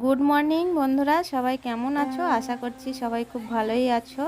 Good morning বন্ধুরা। সবাই কেমন আছো? আশা করছি সবাই খুব ভালোই আছো।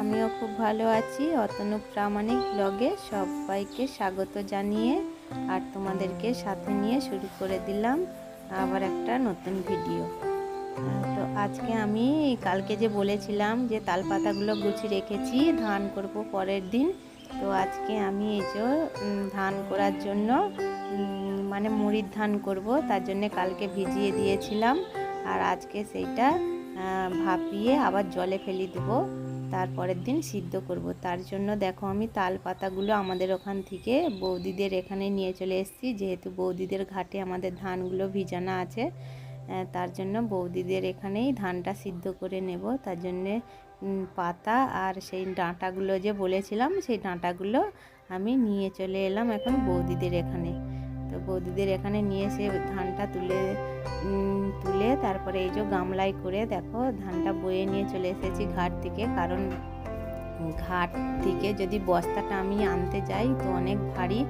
আমিও খুব ভালো আছি। অতনু প্রামাণিক ব্লগে সবাইকে স্বাগত জানিয়ে আর তোমাদেরকে সাথে নিয়ে শুরু করে দিলাম আবার একটা নতুন ভিডিও। তো আজকে আমি কালকে যে বলেছিলাম যে তাল পাতাগুলো গুছিয়ে রেখেছি, ধান করব পরের দিন। তো আজকে আমি এই যে ধান করার জন্য মানে মুড়ির ধান করব, তার জন্য কালকে ভিজিয়ে দিয়েছিলাম। আর আজকে সেইটা ভাপিয়ে আবার জলে ফেলে দেবো। তারপরের দিন সিদ্ধ করব। তার জন্য দেখো আমি তাল পাতাগুলো আমাদের ওখান থেকে বৌদিদের এখানে নিয়ে চলে এসেছি। যেহেতু বৌদিদের ঘাটে আমাদের ধানগুলো ভিজানো আছে তার জন্য বৌদিদের এখানেই ধানটা সিদ্ধ করে নেব। তার জন্যে পাতা আর সেই ডাঁটাগুলো যে বলেছিলাম, সেই ডাঁটাগুলো আমি নিয়ে চলে এলাম এখন বৌদিদের এখানে। বৌদিদের এখানে নিয়ে এসে ধানটা তুলে তুলে তারপরে এই যে গামলায় করে দেখো ধানটা বয়ে নিয়ে চলে এসেছি ঘাট থেকে। কারণ ঘাট থেকে যদি বস্তাটা আমি আনতে যাই তো অনেক ভারী।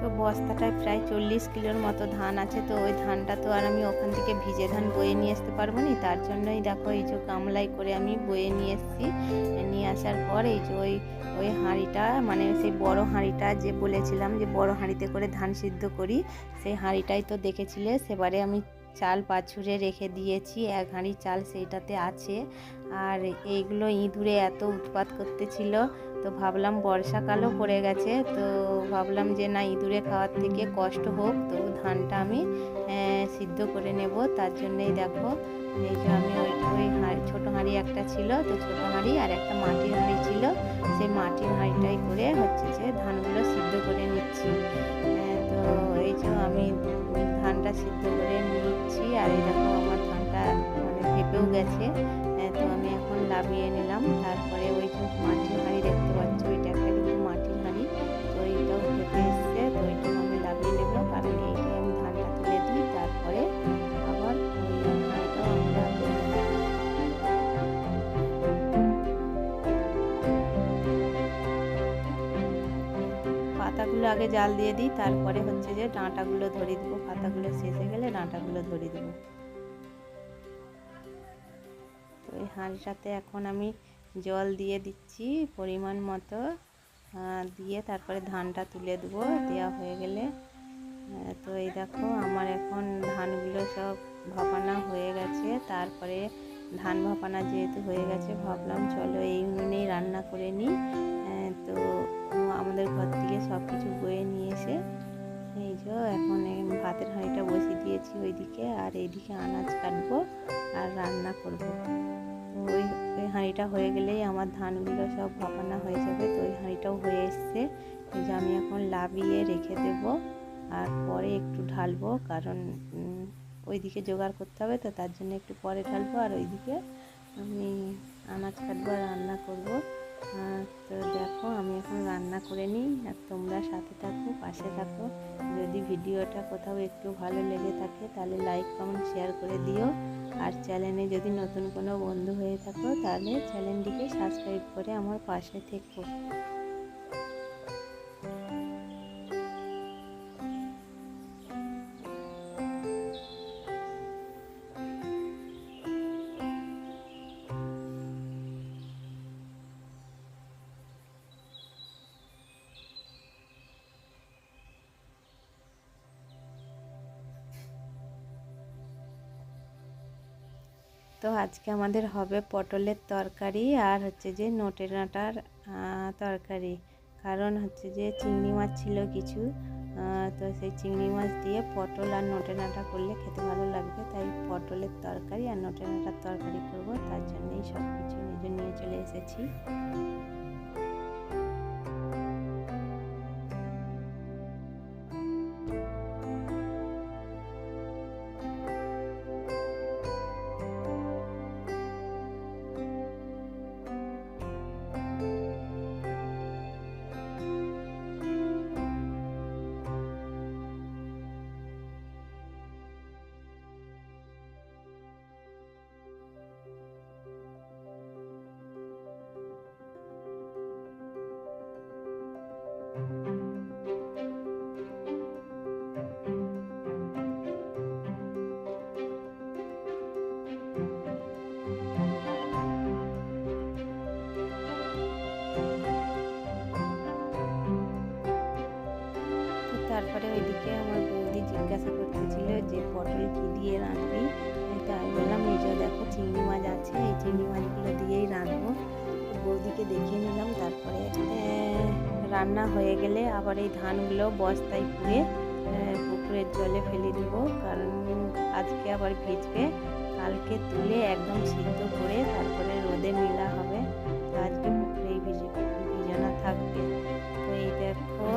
তো বস্তাটায় প্রায় চল্লিশ কিলোর মতো ধান আছে, তো ওই ধানটা তো আর আমি ওখান থেকে ভিজে ধান বয়ে নিয়ে আসতে পারব না। তার জন্যই দেখো এই যে গামলায় করে আমি বয়ে নিয়ে এসেছি। নিয়ে আসার পর এই যে ওই ওই হাঁড়িটা মানে সেই বড় হাঁড়িটা যে বলেছিলাম যে বড় হাঁড়িতে করে ধান সিদ্ধ করি, সেই হাঁড়িটাই তো দেখেছিলে। সেবারে আমি চাল পাছুরে রেখে দিয়েছি এক হাঁড়ি চাল সেইটাতে আছে। আর এইগুলো ইঁদুরে এত উৎপাত করতেছিল, তো ভাবলাম বর্ষাকালও পড়ে গেছে, তো ভাবলাম যে না, ইঁদুরে খাওয়ার থেকে কষ্ট হোক, তো ধানটা আমি সিদ্ধ করে নেব। তার জন্যই দেখো, এই যে আমি ওই ওই ছোটো হাঁড়ি একটা ছিল, তো ছোটো হাঁড়ি আর একটা মাটির হাঁড়ি সেই মাটির হাঁড়িটাই করে হচ্ছে যে ধানগুলো সিদ্ধ করে নিচ্ছি। তো এই যে আমি ধানটা সিদ্ধ করে নিচ্ছি আর এই দেখো আমার ধানটা মানে ভেপেও গেছে। তো আমি এখন লাভিয়ে নিলাম। তারপরে ওই যে মাটির হাঁড়ি দেখতে পাচ্ছ আগে জাল দিয়ে দিই, তারপরে হচ্ছে যে ডাঁটাগুলো ধরিয়ে দেবো, পাতাগুলো শেষ গেলে ডাঁটাগুলো ধরিয়ে দেবো। তো এই হাঁড়িটাতে এখন আমি জল দিয়ে দিচ্ছি পরিমাণ মতো দিয়ে তারপরে ধানটা তুলে দেবো, দেওয়া হয়ে গেলে। তো এই দেখো আমার এখন ধানগুলো সব ভাপানা হয়ে গেছে, তারপরে ধান ভাপানা যেহেতু হয়ে গেছে, ভাবলাম চলো এই উনুনেই রান্না করে নিই। তো আমাদের ঘর থেকে সব কিছু বয়ে নিয়ে এসে এই যে এখন ভাতের হাঁড়িটা বসিয়ে দিয়েছি ওইদিকে আর এইদিকে আনাজ কাটবো আর রান্না করব। ওই ওই হাঁড়িটা হয়ে গেলেই আমার ধানগুলো সব ভাপানা হয়ে যাবে। তো ওই হাঁড়িটাও হয়ে এসছে। এই যে আমি এখন লাভিয়ে রেখে দেব আর পরে একটু ঢালবো কারণ ওইদিকে জোগাড় করতে হবে তো তার জন্য একটু পরে ঢালবো আর ওইদিকে আমি আনাজ কাটবো আর রান্না করব। তো দেখো, আমি এখন রান্না করে নিই, আর তোমরা সাথে থাকো, পাশে থাকো। যদি ভিডিওটা কোথাও একটু ভালো লেগে থাকে, তাহলে লাইক কমেন্ট শেয়ার করে দিও। আর চ্যানেলে যদি নতুন কোনো বন্ধু হয়ে থাকো, তাহলে চ্যানেলটিকে সাবস্ক্রাইব করে আমার পাশে থেকো। তো আজকে আমাদের হবে পটলের তরকারি আর হচ্ছে যে নোটে তরকারি। কারণ হচ্ছে যে চিংড়ি মাছ ছিল কিছু তো সেই চিংড়ি মাছ দিয়ে পটল আর নোটে করলে খেতে ভালো লাগবে। তাই পটলের তরকারি আর নোটে তরকারি করব। তার জন্যই সব কিছু নিজে নিয়ে চলে এসেছি। বৌদিকে দেখিয়ে নিলাম। তারপরে রান্না হয়ে গেলে আবার এই ধানগুলো বস্তায় পুড়ে পুকুরের জলে ফেলে দিব। কারণ আজকে আবার ভিজবে। কালকে তুলে একদম সিদ্ধ করে তারপরে রোদে মেলা হবে। আজকে পুকুরেই ভিজে, ভিজানো থাকবে। তো এই দেখো,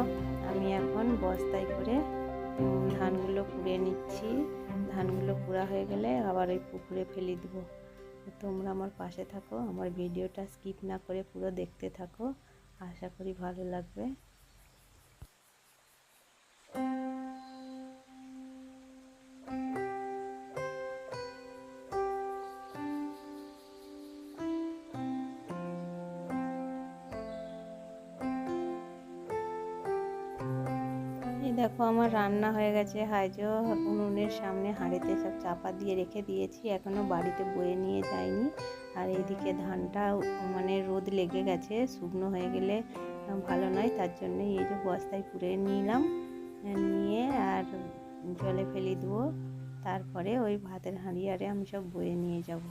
আমি এখন বস্তায় করে ধানগুলো পুড়ে নিচ্ছি। ধানগুলো পুরা হয়ে গেলে আবার ওই পুকুরে ফেলে দেবো। তোমরা আমার পাশে থাকো, আমার ভিডিওটা স্কিপ না করে পুরো দেখতে থাকো। আশা করি ভালো লাগবে। দেখো আমার রান্না হয়ে গেছে। হাইজো উনুনের সামনে হাঁড়িতে সব চাপা দিয়ে রেখে দিয়েছি। এখনও বাড়িতে বয়ে নিয়ে যাইনি। আর এইদিকে ধানটা মানে রোদ লেগে গেছে, শুকনো হয়ে গেলে ভালো নয়। তার জন্য এই যে বস্তায় পুড়ে নিলাম। নিয়ে আর জলে ফেলে দেবো। তারপরে ওই ভাতের হাঁড়ি আরে আমি সব বয়ে নিয়ে যাব।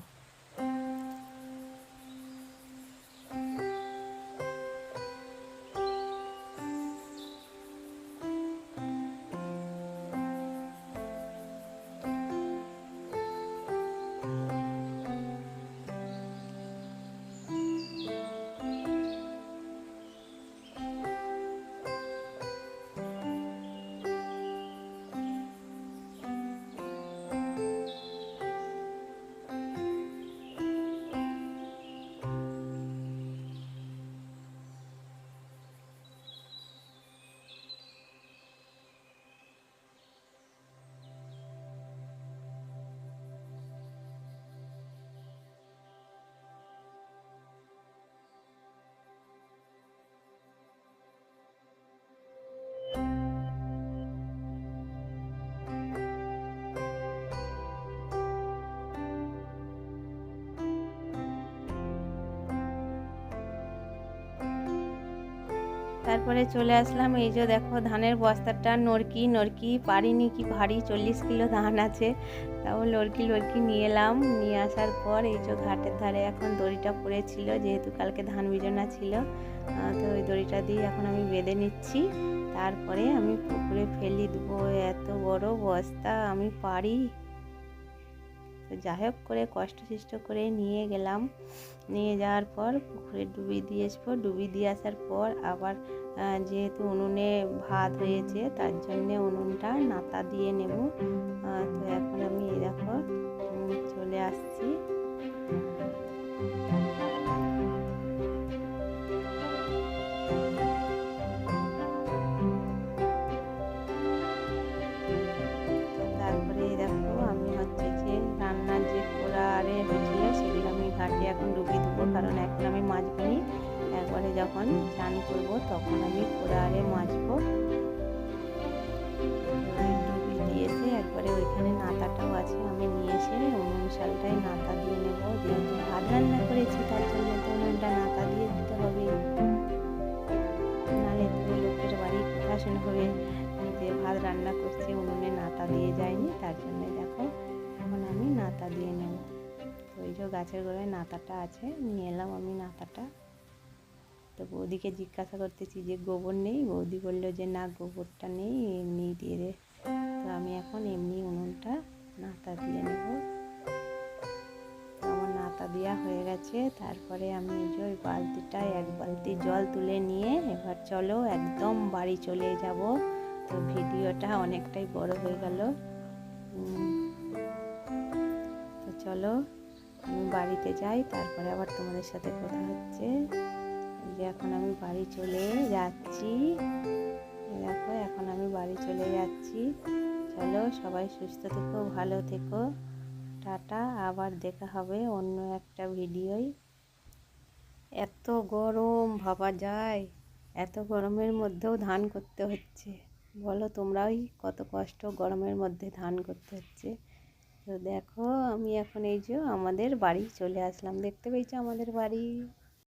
তারপরে চলে আসলাম, এই যে দেখো ধানের বস্তাটা নরকি নরকি পারিনি কি ভারী, চল্লিশ কিলো ধান আছে। তাও লড়কি লড়কি নিয়ে এলাম, নিয়ে আসার পর এই যে ঘাটের ধারে এখন দড়িটা পড়েছিল, যেহেতু কালকে ধান বিজনা ছিল তো ওই দড়িটা দিয়ে এখন আমি বেঁধে নিচ্ছি। তারপরে আমি পুকুরে ফেলি দেবো এত বড় বস্তা, আমি পারি। তো যাই হোক করে কষ্ট সৃষ্ট করে নিয়ে গেলাম। নিয়ে যাওয়ার পর পুকুরে ডুবি দিয়ে আসব। ডুবি দিয়ে আসার পর আবার যেহেতু উনুনে ভাত হয়েছে, তার জন্যে উনুনটা নাতা দিয়ে নেব। তো এখন আমি এই দেখো চলে আসছি। ঘাটে এখন ডুবি দেবো কারণ এখন আমি মাজবো নি। একবারে যখন চান করব তখন আমি মাজবো। ওই ডুবি দিয়েছে, একবারে ওইখানে নাতাটাও আছে, আমি নিয়ে এসে উনুন শালটাই নাতা দিয়ে নেব, যেহেতু ভাত রান্না করেছি, তার জন্য তো উনুনটা গাছের গোড়ায় নাতাটা আছে, নিয়ে এলাম আমি নাতাটা। তো বৌদিকে জিজ্ঞাসা করতেছি যে, গোবর নেই? বৌদি বলল যে, না, গোবরটা নেই, এমনি দিয়ে দে। তো আমি এখন এমনি উনুনটা নাতা দিয়ে নেব। আমার নাতা দেওয়া হয়ে গেছে। তারপরে আমি যে ওই বালতিটায় এক বালতি জল তুলে নিয়ে, এবার চলো একদম বাড়ি চলে যাব। তো ভিডিওটা অনেকটাই বড় হয়ে গেল। তো চলো। বাড়িতে যাই, তারপরে আবার তোমাদের সাথে কথা হচ্ছে। যে এখন আমি বাড়ি চলে যাচ্ছি। দেখো, এখন আমি বাড়ি চলে যাচ্ছি। চলো, সবাই সুস্থ থেকো, ভালো থেকো। টাটা, আবার দেখা হবে অন্য একটা ভিডিওয়। এত গরম, ভাবা যায়। এত গরমের মধ্যেও ধান করতে হচ্ছে। বলো, তোমরাই কত কষ্ট গরমের মধ্যে ধান করতে হচ্ছে। তো দেখো আমি এখন এই যে আমাদের বাড়ি চলে আসলাম। দেখতে পেয়েছ আমাদের বাড়ি?